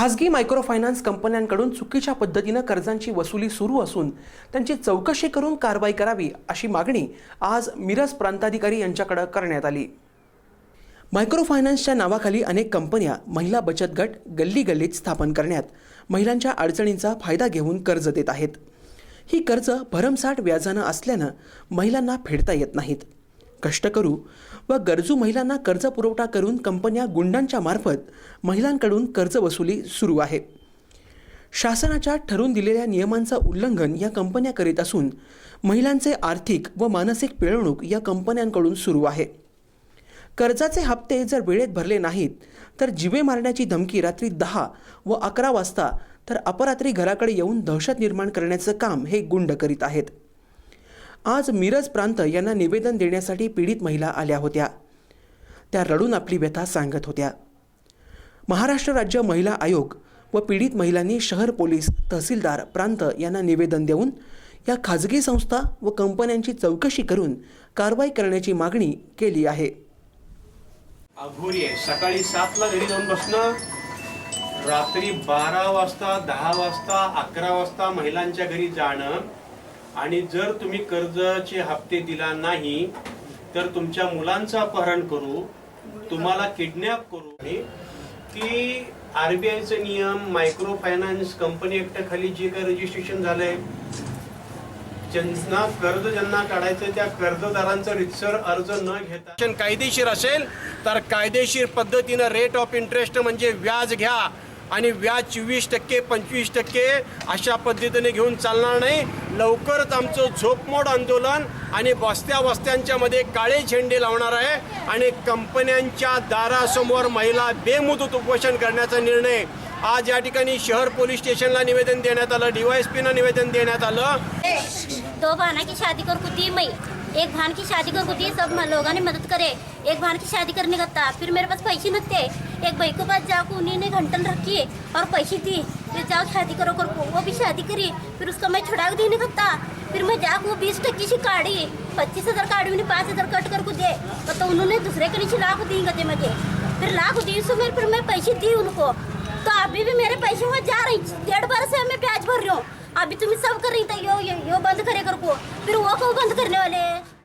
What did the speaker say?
खासगी मायक्रोफायनान्स कंपन्यांकडून चुकीच्या पद्धतीनं कर्जांची वसुली सुरू असून त्यांची चौकशी करून कारवाई करावी अशी मागणी आज मिरज प्रांताधिकारी यांच्याकडे करण्यात आली. मायक्रोफायनान्सच्या नावाखाली अनेक कंपन्या महिला बचत गट गल्ली गल्लीत स्थापन करण्यात महिलांच्या अडचणींचा फायदा घेऊन कर्ज देत आहेत. ही कर्ज भरमसाठ व्याजानं असल्यानं महिलांना फेडता येत नाहीत. कष्ट करू व गरजू महिलांना कर्ज पुरवठा करून कंपन्या गुंडांच्या मार्फत महिलांकडून कर्ज वसुली सुरू आहे. शासनाच्या ठरवून दिलेल्या नियमांचं उल्लंघन या कंपन्या करीत असून महिलांचे आर्थिक व मानसिक पिळवणूक या कंपन्यांकडून सुरू आहे. कर्जाचे हप्ते जर वेळेत भरले नाहीत तर जिवे मारण्याची धमकी रात्री दहा व अकरा वाजता तर अपरात्री घराकडे येऊन दहशत निर्माण करण्याचं काम हे गुंड करीत आहेत. आज मिरज प्रांत यांना निवेदन देण्यासाठी पीडित महिला आल्या होत्या. त्या रडून आपली व्यथा सांगत होत्या. महाराष्ट्र राज्य महिला आयोग व पीडित महिलांनी शहर पोलीस तहसीलदार प्रांत यांना निवेदन देऊन या खाजगी संस्था व कंपन्यांची चौकशी करून कारवाई करण्याची मागणी केली आहे. अघोरी आहे. सकाळी सातला घरी जाऊन बसणं रात्री बारा वाजता दहा वाजता अकरा वाजता महिलांच्या घरी जाणं आणि जर तुम्ही कर्जाचे हप्ते दिला नाही तर तुमच्या मुलांचं अपहरण करू तुम्हाला किडनॅप करू की आरबीआयचे नियम मायक्रो फायनान्स कंपनी ऍक्टाखाली जे काही रजिस्ट्रेशन झालंय ज्यांना कर्ज ज्यांना काढायचं त्या कर्जदारांचा रितसर अर्ज न घेता कायदेशीर असेल तर कायदेशीर पद्धतीनं रेट ऑफ इंटरेस्ट म्हणजे व्याज घ्या. आणि व्याज चोवीस टक्के पंचवीस टक्के अशा पद्धतीने घेऊन चालणार नाही. लवकरच आमचं झोपमोड आंदोलन आणि वस्त्या वस्त्यांच्यामध्ये काळे झेंडे लावणार आहे आणि कंपन्यांच्या दारासमोर महिला बेमुदत उपोषण करण्याचा निर्णय. आज या ठिकाणी शहर पोलीस स्टेशनला निवेदन देण्यात आलं डीवायएसपीनं निवेदन देण्यात आलं. दो बहना की शादी कर कुती मई. एक भान की शादी कर कुती सब लोगों ने मदद करे। एक भान की शादी करने का था। फिर मेरे पास पैसे न थे। एक भाई के पास जाकर उन्हीं ने घंटन रखी और पैसे दी। फिर जाओ शादी करो कर वो भी शादी करी। फिर उसका मैं छुड़ा देने का था। फिर मैं जाकर वो बीस टक्की से काढ़ी पच्चीस हज़ार काढ़ी उन्हें पाँच हज़ार कट कर को दे तो, तो उन्होंने दूसरे के नीचे लाख दी गए मुझे फिर लाख दी मेरे फिर मैं पैसे दी उनको। तो अभी भी मेरे पैसे वहाँ जा रही डेढ़ बार से मैं ब्याज भर रही हूँ। अभी तुम्हें सब कर रही था यो यो यो बंद करे कर को। फिर वो को बंद करने वाले हैं?